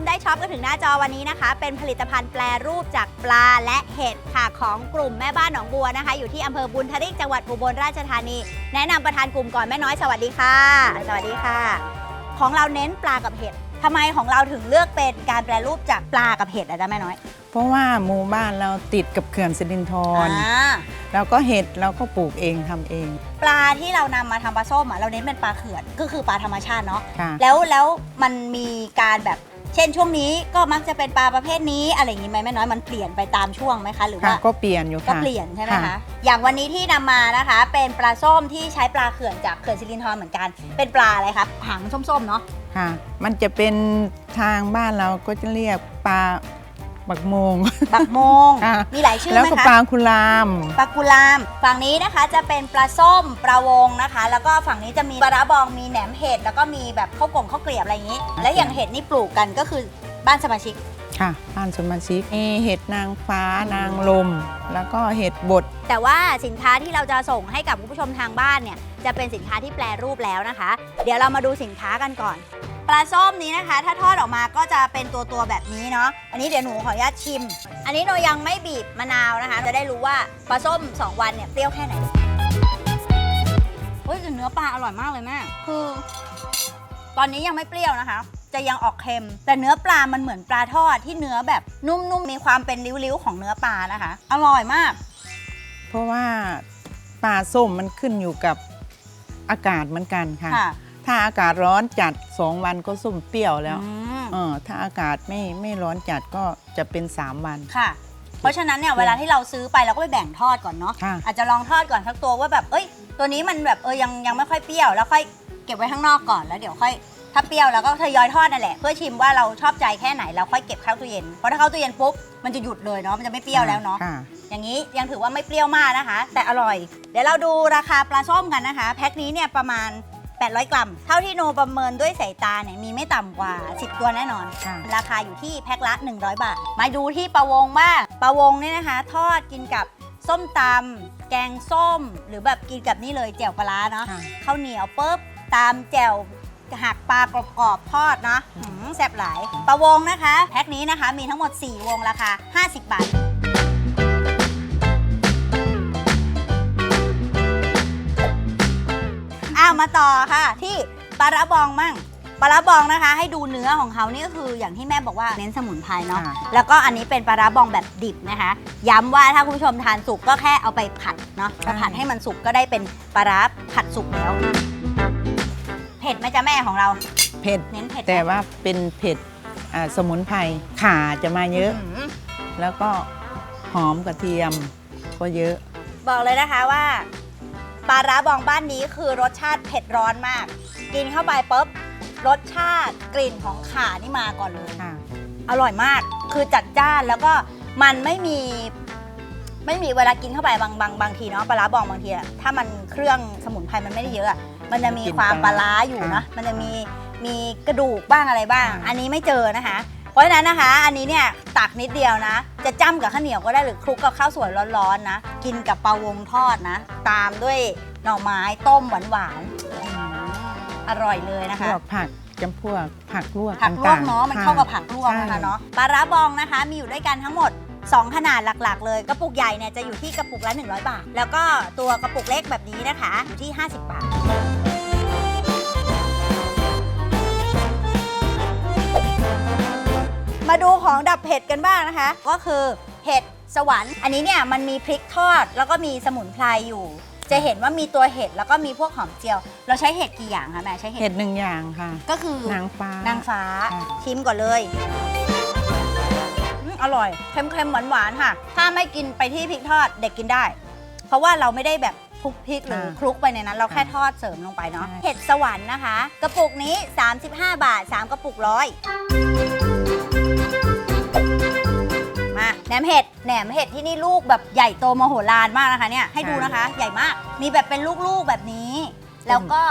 มได้ช็อปกันถึงหน้าจอวันนี้นะคะ เป็นผลิตภัณฑ์แปรรูปจากปลาและเห็ดค่ะของกลุ่มแม่บ้านหนองบัวนะคะ อยู่ที่อำเภอบุญทริกจังหวัดอุบลราชธานี แนะนำประธานกลุ่มก่อนแม่น้อยสวัสดีค่ะ สวัสดีค่ะ ของเราเน้นปลากับเห็ดทำไมของเราถึงเลือกเป็นการแปรรูปจากปลากับเห็ดอะจ๊ะแม่น้อยเพราะว่าหมู่บ้านเราติดกับเขื่อนสิรินธรอ่าแล้วก็เห็ดเราก็ปลูกเองทำเองปลาที่เรานำมาทำปลาส้มอะเราเน้นเป็นปลาเขื่อนก็คือปลาธรรมชาติเนาะ ค่ะ แล้วแล้วมันมีการแบบ เช่นช่วงนี้ก็มักจะเป็นปลาประเภทนี้อะไรอย่างนี้ไหมแม่น้อยมันเปลี่ยนไปตามช่วงไหมคะหรือค่ะว่า ก็เปลี่ยนอยู่ก็ค่ะ เปลี่ยนใช่ไหมคะค่ะ อย่างวันนี้ที่นำมานะคะ เป็นปลาส้มที่ใช้ปลาเขื่อนจากเขื่อนสิรินธรเหมือนกัน เป็นปลาอะไรครับหางส้มๆเนาะ ค่ะ มันจะเป็นทางบ้านเราก็จะเรียกปลา บักโมง บักโมงค่ะ มีหลายชื่อแล้วไหมก็คะปลาคุราม ปลากุลาม ฝั่งนี้นะคะจะเป็นปลาส้มปลาวงนะคะ แล้วก็ฝั่งนี้จะมีปลาร้าบองมีแหนมเห็ดแล้วก็มีแบบข้าวกล่องข้าวเกลียบอะไรอย่างนี้ แล้วอย่างเห็ดนี่ปลูกกันก็คือบ้านสมาชิก ค่ะบ้านสมาชิกมีเห็ดนางฟ้านางลม แล้วก็เห็ดบด แต่ว่าสินค้าที่เราจะส่งให้กับคุณผู้ชมทางบ้านเนี่ยจะเป็นสินค้าที่แปลรูปแล้วนะคะ เดี๋ยวเรามาดูสินค้ากันก่อน ปลาส้มนี้นะคะ ถ้าทอดออกมาก็จะเป็นตัวตัวๆแบบนี้เนาะ อันนี้เดี๋ยวหนูขออนุญาตชิม อันนี้เรายังไม่บีบมะนาวนะคะ จะได้รู้ว่าปลาส้ม 2 วันเนี่ยเปรี้ยวแค่ไหนเฮ้ยแต่เนื้อปลาอร่อยมากเลยแม่ คือ ตอนนี้ยังไม่เปรี้ยวนะคะ จะยังออกเค็ม แต่เนื้อปลา มันเหมือนปลาทอดที่เนื้อแบบนุ่มๆ มีความเป็นริ้วๆ ของเนื้อปลานะคะ อร่อยมาก เพราะว่าปลาส้มมันขึ้นอยู่กับอากาศเหมือนกันค่ะ ค่ะ ถ้าอากาศร้อนจัดสองวันก็ส้มเปรี้ยวแล้วอืมเออถ้าอากาศไม่ไม่ร้อนจัดก็จะเป็น3วัน ค่ะ เพราะฉะนั้นเนี่ยเวลาที่เราซื้อไปเราก็ไปแบ่งทอดก่อนเนาะ ค่ะ อาจจะลองทอดก่อนสักตัวว่าแบบ เอ้ย ตัวนี้มันแบบเออยังยังไม่ค่อยเปรี้ยวแล้วค่อยเก็บไว้ข้างนอกก่อนแล้วเดี๋ยวค่อยถ้าเปรี้ยวแล้วก็ทยอยทอดนั่นแหละเพื่อชิมว่าเราชอบใจแค่ไหนเราค่อยเก็บเข้าตู้เย็น เพราะถ้าเข้าตู้เย็นปุ๊บมันจะหยุดเลยเนาะมันจะไม่เปรี้ยวแล้วเนาะ ค่ะ อย่างนี้ยังถือว่าไม่เปรี้ยวมากนะคะ แต่อร่อย เดี๋ยวเราดูราคาปลาส้มกันนะคะ แพ็คนี้เนี่ยประมาณ 800 กรัม เท่าที่โนประเมินด้วยสายตาเนี่ยมีไม่ต่ำกว่า 10 ตัวแน่นอน ค่ะ ราคาอยู่ที่แพ็คละ 100 บาท มาดูที่ปลาวงบ้างปลาวงเนี่ยนะคะ ทอดกินกับส้มตำแกงส้ม หรือแบบกินกับนี่เลยแจ่วปลาร้าเนาะ ค่ะ ข้าวเหนียวปุ๊บตามแจ่วหักปลากรอบๆทอดเนาะหืมแซ่บหลายปลาวงนะคะ แพ็คนี้นะคะมีทั้งหมด 4 วงราคา 50 บาท มาต่อค่ะ ที่ปลาระบองมั่งปลาระบองนะคะ ให้ดูเนื้อของเขานี่ก็คืออย่างที่แม่บอกว่าเน้นสมุนไพรเนาะค่ะแล้วก็อันนี้เป็นปลาระบองแบบดิบนะคะ ย้ำว่าถ้าคุณผู้ชมทานสุกก็แค่เอาไปผัดเนาะใช่พอผัดให้มันสุกก็ได้เป็นปลาร้าผัดสุกแล้วเผ็ดไหมจ๊ะแม่ของเรา เผ็ด เน้นเผ็ดไหมแต่ว่าเป็นเผ็ดอ่าสมุนไพรข่าจะมาเยอะ ม แล้วก็หอมกระเทียมก็เยอะ บอกเลยนะคะว่า ปลาร้าบองบ้านนี้คือรสชาติเผ็ดร้อนมาก กินเข้าไปปุ๊บรสชาติกลิ่นของข่านี่มาก่อนเลยค่ะ อร่อยมากคือจัดจ้านแล้วก็มันไม่มี ไม่มีเวลากินเข้าไปบางบางบางทีเนาะปลาร้าบองบางทีอะถ้ามันเครื่องสมุนไพรมันไม่ได้เยอะอะมันจะมีกินความปปลาลาร้าร้าอยู่ค่ะเนาะมันจะมีมีกระดูกบ้างอะไรบ้างค่ะอันนี้ไม่เจอนะคะ เพราะฉะนั้นนะคะ อันนี้เนี่ยตักนิดเดียวนะ จะจ้ำกับข้าวเหนียวก็ได้หรือคลุกกับข้าวสวยร้อนๆนะ กินกับปลาวงทอดนะ ตามด้วยหน่อไม้ต้มหวานๆอืมอร่อยเลยนะพคะ วกผักจำพวกผักลวกผักลวกต่งๆเนาะมันค่เข้ากับผักลวกนะคะใช่ เนาะปลาร้าบองนะคะ มีอยู่ด้วยกันทั้งหมด 2 ขนาดหลักๆ เลย กระปุกใหญ่เนี่ยจะอยู่ที่กระปุกละ 100 บาท แล้วก็ตัวกระปุกเล็กแบบนี้นะคะ อยู่ที่ 50 บาท มาดูของดับเผ็ดกันบ้างนะคะ ก็คือเห็ดสวรรค์ อันนี้เนี่ยมันมีพริกทอดแล้วก็มีสมุนไพรอยู่ จะเห็นว่ามีตัวเห็ดแล้วก็มีพวกหอมเจียว เราใช้เห็ดกี่อย่างคะแม่ใช้เห็ดเห็ดหนึ่งอย่างค่ะ ก็คือนางฟ้านางฟ้าค่ะ ชิมก่อนเลยอืมอร่อยเค็มๆหวานๆค่ะ ถ้าไม่กินไปที่พริกทอดเด็กกินได้ เพราะว่าเราไม่ได้แบบคลุกพริกหรือคลุกไปในนั้น เราแค่ทอดเสริมลงไปเนาะเห็ดสวรรค์นะคะ กระปุกนี้ 35 บาท 3 กระปุกร้อย แหนมเห็ดแหนมเห็ดที่นี่ลูกแบบใหญ่โตมโหฬารมากนะคะเนี่ยให้ดูนะคะ ใหญ่มากมีแบบเป็นลูกๆแบบนี้ แล้วก็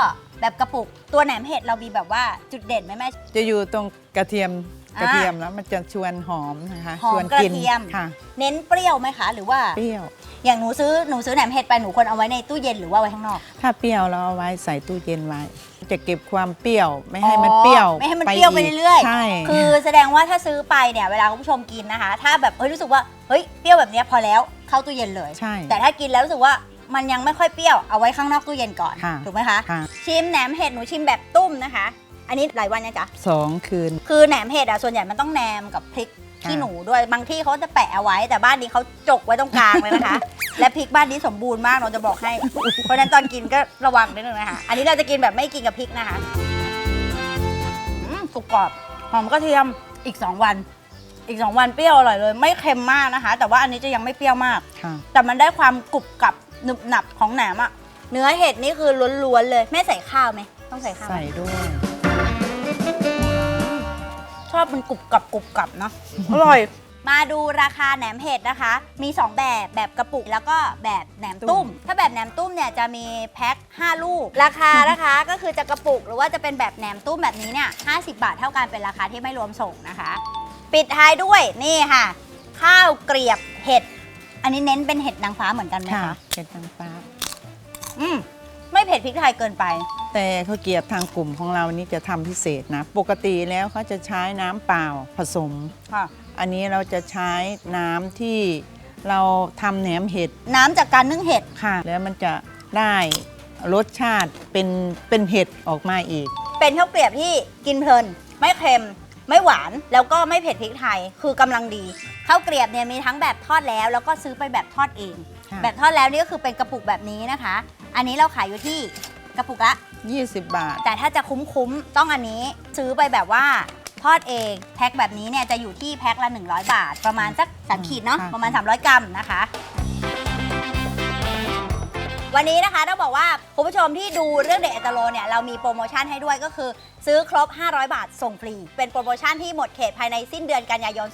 แบบกระปุกตัวแหนมเห็ดเรามีแบบว่าจุดเด่นไหมแม่จะอยู่ตรงกระเทียมอ่า กระเทียมแล้วมันจะชวนหอมนะคะหอมชวนกระกินเทียม ค่ะ เน้นเปรี้ยวไหมคะ หรือว่าเปรี้ยว อย่างหนูซื้อหนูซื้อแหนมเห็ดไปหนูควรเอาไว้ในตู้เย็นหรือว่าไว้ข้างนอก ถ้าเปรี้ยวเราเอาไว้ใส่ตู้เย็นไว้ จะเก็บความเปรี้ยวไม่ให้มันเปรี้ยวไม่ให้มันเปรี้ยวไปกเรื่อยๆ ใช่ คือแสดงว่าถ้าซื้อไปเนี่ยเวลาคุณผู้ชมกินนะคะ ถ้าแบบเฮ้ยรู้สึกว่าเฮ้ยเปรี้ยวแบบเนี้ยพอแล้วเข้าตู้เย็นเลย ใช่แต่ถ้ากินแล้วรู้สึกว่ามันยังไม่ค่อยเปรี้ยวเอาไว้ข้างนอกตู้เย็นก่อนค่ะถูกไหมคะ ค่ะ ชิมแหนมเห็ดหนูชิมแบบตุ้มนะคะ อันนี้หลายวันยังจ๊ะ สองคืน คือแหนมเห็ดอะส่วนใหญ่มันต้องแนมกับพริกขี้ค่ะหนูด้วยบางที่เขาจะแปะเอาไว้ แต่บ้านนี้เขาจกไว้ตรงกลางเลยนะคะ และพริกบ้านนี้สมบูรณ์มากเราจะบอกให้ เพราะฉะนั้นตอนกินก็ระวังนิดนึงนะคะ อันนี้เราจะกินแบบไม่กินกับพริกนะคะอืมกรุบกรอบหอมกระเทียมอีก 2 วัน อีก 2 วันเปรี้ยวอร่อยเลย ไม่เค็มมากนะคะ แต่ว่าอันนี้จะยังไม่เปรี้ยวมาก ค่ะ แต่มันได้ความกรุบกรับหนึบหนับของแหนมอะเนื้อเห็ดนี่คือล้วนๆเลยแม่ใส่ข้าวไหมต้องใส่ข้าวไหม ใส่ด้วย ชอบมันกรุบกรับกรุบกรับเนาะ อร่อย มาดูราคาแหนมเห็ดนะคะ มี 2 แบบแบบกระปุกแล้วก็แบบแหนมตุ้ม ถ้าแบบแหนมตุ้มเนี่ยจะมีแพ็ค5 ลูก ราคานะคะ ก็คือจะกระปุกหรือว่าจะเป็นแบบแหนมตุ้มแบบนี้เนี่ย50 บาทเท่ากันเป็นราคาที่ไม่รวมส่งนะคะ ปิดท้ายด้วยนี่ค่ะ ข้าวเกรียบเห็ด อันนี้เน้นเป็นเห็ดนางฟ้าเหมือนกันไหมค่ะคะเผ็ดน้ำปลาอืม ไม่เผ็ดพริกไทยเกินไป แต่ข้าวเกรียบทางกลุ่มของเรานี่จะทำพิเศษนะ ปกติแล้วเขาจะใช้น้ำเปล่าผสม ค่ะ อันนี้เราจะใช้น้ำที่เราทำแหนมเห็ดน้ำจากการนึ่งเห็ด ค่ะ แล้วมันจะได้รสชาติเป็นเป็นเห็ดออกมาอีก เป็นข้าวเกรียบที่กินเพลิน ไม่เค็ม ไม่หวาน แล้วก็ไม่เผ็ดพริกไทย คือกำลังดี ข้าวเกรียบเนี่ยมีทั้งแบบทอดแล้ว แล้วก็ซื้อไปแบบทอดเอง ค่ะ แบบทอดแล้วนี่ก็คือเป็นกระปุกแบบนี้นะคะ อันนี้เราขายอยู่ที่กระปุกละ 20 บาท แต่ถ้าจะคุ้มๆ ต้องอันนี้ซื้อไปแบบว่าทอดเองแพ็คแบบนี้เนี่ยจะอยู่ที่แพ็คละ 100 บาท ประมาณสักสามขีดเนาะค่ะ ประมาณ 300 กรัมนะคะ วันนี้นะคะต้องบอกว่าคุณผู้ชมที่ดูเรื่องเด็กอัตโลเนี่ยเรามีโปรโมชั่นให้ด้วยก็คือ ซื้อครบ 500 บาทส่งฟรี เป็นโปรโมชั่นที่หมดเขตภายในสิ้นเดือนกันยายน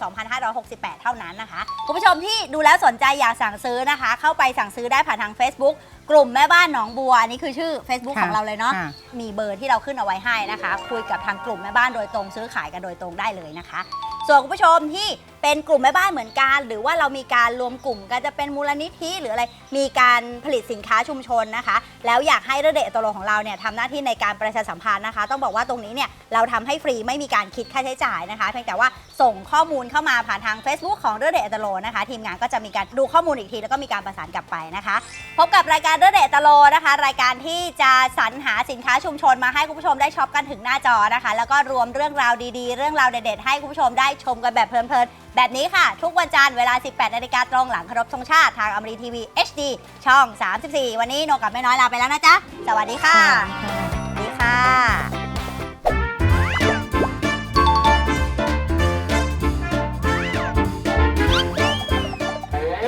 2568 เท่านั้นนะคะคุณผู้ชมที่ดูแล้วสนใจอยากสั่งซื้อนะคะ เข้าไปสั่งซื้อได้ผ่านทาง Facebook กลุ่มแม่บ้านหนองบัวอันนี้คือชื่อ Facebook ค่ะของเราเลยเนาะค่ะ มีเบอร์ที่เราขึ้นเอาไว้ให้นะคะ คุยกับทางกลุ่มแม่บ้านโดยตรงซื้อขายกันโดยตรงได้เลยนะคะ ส่วนคุณผู้ชมที่เป็นกลุ่มแม่บ้านเหมือนกัน หรือว่าเรามีการรวมกลุ่มกันจะเป็นมูลนิธิหรืออะไรมีการผลิตสินค้าชุมชนนะคะ แล้วอยากให้เรเดตโตโลของเราเนี่ยทำหน้าที่ในการประชาสัมพันธ์นะคะ ต้องบอกว่าตรงนี้เนี่ยเราทำให้ฟรีไม่มีการคิดค่าใช้จ่ายนะคะเพียงแต่ว่าส่งข้อมูลเข้ามาผ่านทาง Facebook ของเรเดตโตโลนะคะ ทีมงานก็จะมีการดูข้อมูลอีกที แล้วก็มีการประสานกลับไปนะคะ พบกับรายการเรืองเดตตโลนะคะ รายการที่จะสรรหาสินค้าชุมชนมาให้คุณผู้ชมได้ช็อปกันถึงหน้าจอนะคะ แล้วก็รวมเรื่องราวดีๆ เรื่องราวเด็ดๆให้คุณผู้ชมได้ชมกันแบบเพลินๆ แบบนี้ค่ะ ทุกวันจันทร์เวลา 18นาฬิกาตรงหลังเคารพธงชาติทางอมรีทีวี HD ช่อง 34 วันนี้โนกับแม่น้อยลาไปแล้วนะจ๊ะ สวัสดีค่ะสวัสดีค่ะ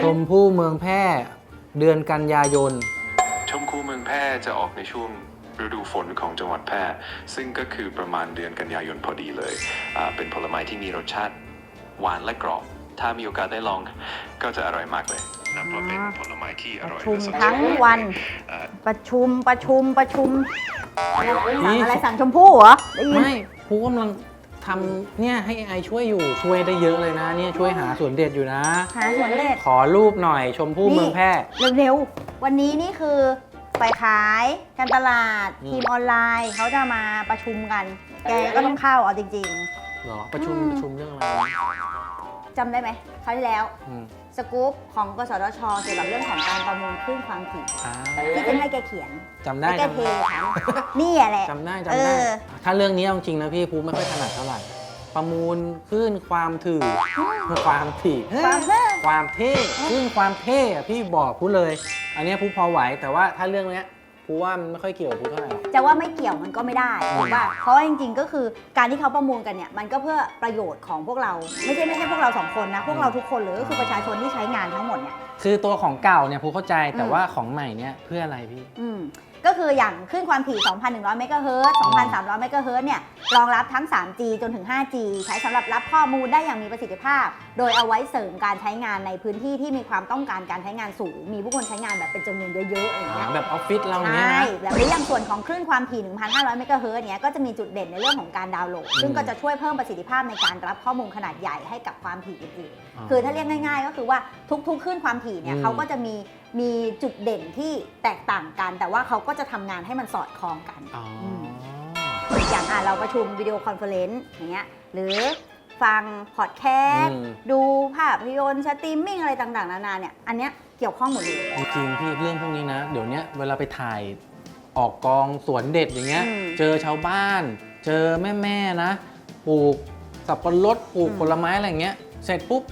ชมพู่เมืองแพร่เดือนกันยายน ชมคูเมืองแพร่จะออกในช่วง ฤดูฝนของจังหวัดแพร่ ซึ่งก็คือประมาณเดือนกันยายนพอดีเลยอ่าเป็นผลไม้ที่มีรสชาติหวานและกรอบ ถ้ามีโอกาสได้ลองก็จะอร่อยมากเลยนับว่าเป็นผลไม้ที่อร่อยชุมและสดทั้งชื่นวันอ่าประชุมประชุมประชุมสั่งอะไรสั่งชมพู่เหรอได้ยินไม่ครูกำลังทำเนี่ยให้ไอช่วยอยู่ช่วยได้เยอะเลยนะเนี่ยช่วยหาสวนเด็ดอยู่นะ หาสวนเล็ดขอรูปหน่อยชมพู่เมืองแพร่เร็วๆวันนี้นี่คือ ไปขายการตลาดอืม ทีมออนไลน์เขาจะมาประชุมกัน แกก็ต้องเข้าเอาจริง เหรอประชุมอืม ประชุมเรื่องอะไรๆจำได้ไหมคราวที่แล้วอืมสกู๊ปของกสทชเกี่ยวกับเรื่องของการประมูลคลื่นความถี่อ่าที่จะให้แกเขียนจำได้แล้วแกจำเทได้ฉันนี่แหละ จำได้เอจำได้อถ้าเรื่องนี้เอาจริงนะพี่ภูไม่ค่อยถนัดเท่าไหร่ ประมูลคลื่นความถี่ความถี่ความเท่ความเท่คลื่นความเท่อะพี่บอกพูดเลย อันเนี้ยพูดพอไหวแต่ว่าถ้าเรื่องเนี้ยพูว่ามันไม่ค่อยเกี่ยวกับพูเท่าไหร่จะว่าไม่เกี่ยวมันก็ไม่ได้ถูกป่ะเพราะว่าจริงๆ ก็คือการที่เขาประมูลกันเนี่ยมันก็เพื่อประโยชน์ของพวกเรา ไม่ใช่ไม่ใช่พวกเราสองคนนะ พวกเราทุกคนเลยก็คือประชาชนที่ใช้งานทั้งหมดเนี่ย คือตัวของเก่าเนี่ยพูเข้าใจแต่อืมว่าของใหม่เนี่ยเพื่ออะไรพี่ อืม ก็คืออย่างขึ้นความถี่ 2,100 เมกะเฮิรตซ์2,300 เมกะเฮิรตซ์เนี่ยรองรับทั้ง 3G จนถึง 5G ใช้สำหรับรับข้อมูลได้อย่างมีประสิทธิภาพ โดยเอาไว้เสริมการใช้งานในพื้นที่ที่มีความต้องการการใช้งานสูง มีผู้คนใช้งานแบบเป็นจำนวนเยอะๆอะไรอย่างเงี้ย แบบออฟฟิศเราเนี้ยใช่นะแบบนี้อย่างส่วนของคลื่นความถี่ 1,500 เมกะเฮิรตซ์เนี้ยก็จะมีจุดเด่นในเรื่องของการดาวน์โหลด ซึ่งก็จะช่วยเพิ่มประสิทธิภาพในการรับข้อมูลขนาดใหญ่ให้กับความถี่อื่นอ๋อๆคือถ้าเรียกง่าย ๆ ก็คือว่าทุกๆคลื่นความถี่เนี่ยอืม เขาก็จะมีมีจุดเด่นที่แตกต่างกัน แต่ว่าเขาก็จะทำงานให้มันสอดคล้องกัน อ๋ออม อย่างอะเราประชุมวิดีโอคอนเฟอเรนซ์อย่างเงี้ยหรือฟังพอดแคสต์อืม ดูภาพยนตร์สตรีมมิ่งอะไรต่างๆ นานาเนี่ย อันเนี้ยเกี่ยวข้องหมดเลยจริงๆพี่เรื่องพวกนี้นะ เดี๋ยวเนี้ยเวลาไปถ่ายออกกองสวนเด็ดอย่างเงี้ย อืมเจอชาวบ้าน เจอแม่ๆนะปลูกสับปะรดปลูกอืม ผลไม้อะไรอย่างเงี้ย เสร็จปุ๊บ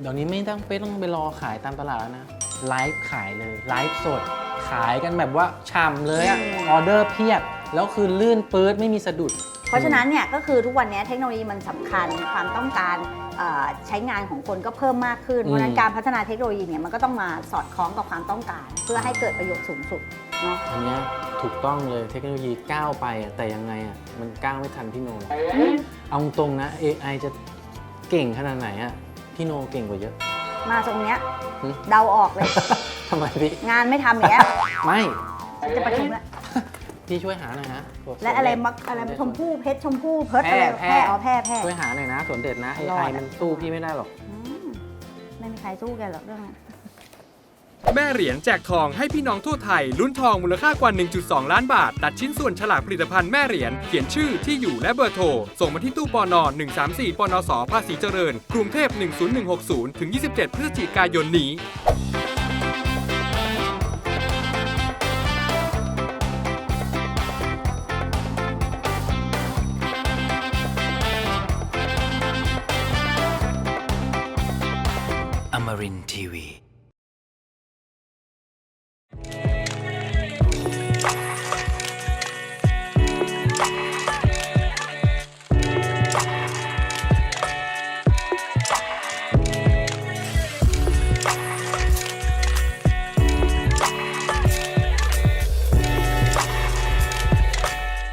เดี๋ยวนี้ไม่ต้องไปต้องไปรอขายตามตลาดแล้วนะไลฟ์ขายเลยไลฟ์สด ขายกันแบบว่าฉ่ำเลยอะออเดอร์เพียบ แล้วคือลื่นปื๊ดไม่มีสะดุด เพราะฉะนั้นเนี่ยก็คือทุกวันนี้เทคโนโลยีมันสำคัญความต้องการเอ่อใช้งานของคนก็เพิ่มมากขึ้นเพราะฉะนั้นการพัฒนาเทคโนโลยีเนี่ยมันก็ต้องมาสอดคล้องกับความต้องการ เพื่อให้เกิดประโยชน์สูงสุดเนาะอันเนี้ยถูกต้องเลยเทคโนโลยีก้าวไปอะแต่ยังไงอะมันก้าวไม่ทันพี่โนหรอกเอาตรงๆนะ AI จะเก่งขนาดไหนอะพี่โนเก่งกว่าเยอะ มาตรงเนี้ยหึ เดาออกเลย ทำไมพี่ งานไม่ทำอย่างเงี้ยไม่ ฉันจะประชุมแล้วพี่ช่วยหาหน่อยนะและอะไรมักอะไรชมพู่เพชรชมพู่เพิร์ดอะไรแพร่แพร่อ๋อแพร่แพร่ ช่วยหาหน่อยนะสวนเด็ดนะรอด AI อะ มันสู้พี่ไม่ได้หรอก อืมไม่มีใครสู้แกหรอกเรื่องนั้น แม่เหรียญแจกทองให้พี่น้องทั่วไทย ลุ้นทองมูลค่ากว่า 1.2 ล้านบาท ตัดชิ้นส่วนฉลากผลิตภัณฑ์แม่เหรียญเขียนชื่อที่อยู่และเบอร์โทร ส่งมาที่ตู้ปอนอ134ปนสภาษีเจริญ กรุงเทพ 10160 ถึง 27 พฤศจิกายนนี้ Tiwi.